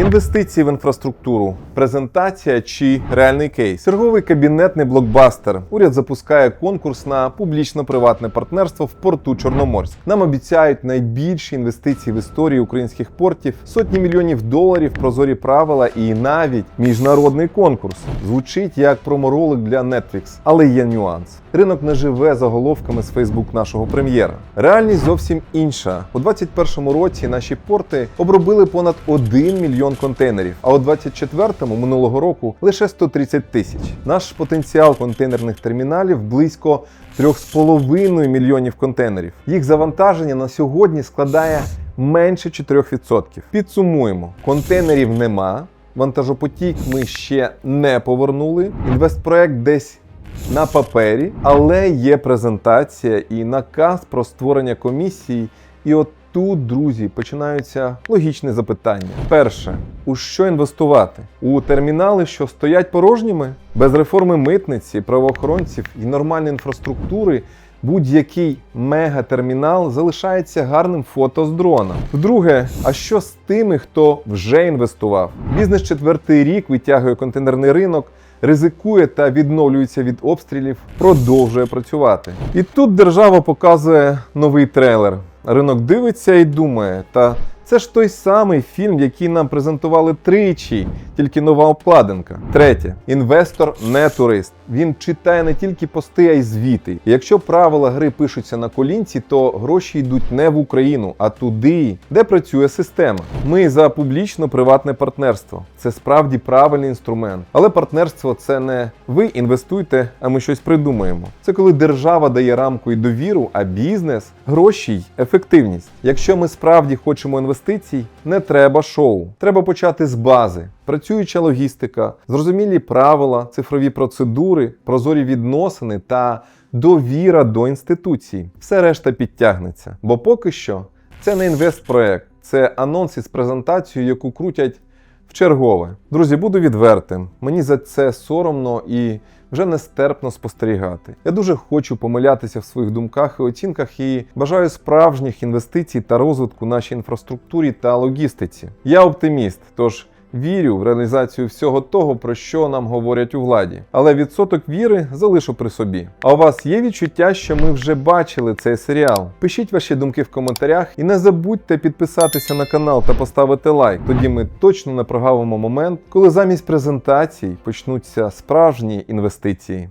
Інвестиції в інфраструктуру, презентація чи реальний кейс. Черговий кабінетний блокбастер. Уряд запускає конкурс на публічно-приватне партнерство в порту Чорноморськ. Нам обіцяють найбільші інвестиції в історії українських портів, сотні мільйонів доларів, прозорі правила і навіть міжнародний конкурс. Звучить як проморолик для Netflix, але є нюанс. Ринок не живе заголовками з Фейсбук нашого прем'єра. Реальність зовсім інша. У 2021 році наші порти обробили понад 1 мільйон контейнерів, а у 2024 минулого року лише 130 тисяч. Наш потенціал контейнерних терміналів близько 3,5 мільйонів контейнерів. Їх завантаження на сьогодні складає менше 4%. Підсумуємо: контейнерів нема. Вантажопотік ми ще не повернули. Інвестпроект десь на папері, але є презентація і наказ про створення комісії. І от тут, друзі, починаються логічні запитання. Перше, у що інвестувати? У термінали, що стоять порожніми, без реформи митниці, правоохоронців і нормальної інфраструктури. Будь-який мегатермінал залишається гарним фото з дрона. Вдруге, а що з тими, хто вже інвестував? Бізнес четвертий рік витягує контейнерний ринок, ризикує та відновлюється від обстрілів, продовжує працювати. І тут держава показує новий трейлер. Ринок дивиться і думає, та це ж той самий фільм, який нам презентували тричі, тільки нова обкладинка. Третє, інвестор не турист. Він читає не тільки пости, а й звіти. Якщо правила гри пишуться на колінці, то гроші йдуть не в Україну, а туди, де працює система. Ми за публічно-приватне партнерство. Це справді правильний інструмент. Але партнерство це не ви інвестуйте, а ми щось придумаємо. Це коли держава дає рамку і довіру, а бізнес гроші й ефективність. Якщо ми справді хочемо інвестицій, не треба шоу. Треба почати з бази. Працююча логістика, зрозумілі правила, цифрові процедури, прозорі відносини та довіра до інституцій. Все решта підтягнеться. Бо поки що це не інвестпроект, це анонс із презентацією, яку крутять в чергове. Друзі, буду відвертим. Мені за це соромно і вже нестерпно спостерігати. Я дуже хочу помилятися в своїх думках і оцінках і бажаю справжніх інвестицій та розвитку нашій інфраструктурі та логістиці. Я оптиміст, тож. Вірю в реалізацію всього того, про що нам говорять у владі, але відсоток віри залишу при собі. А у вас є відчуття, що ми вже бачили цей серіал? Пишіть ваші думки в коментарях і не забудьте підписатися на канал та поставити лайк. Тоді ми точно не прогавимо момент, коли замість презентацій почнуться справжні інвестиції.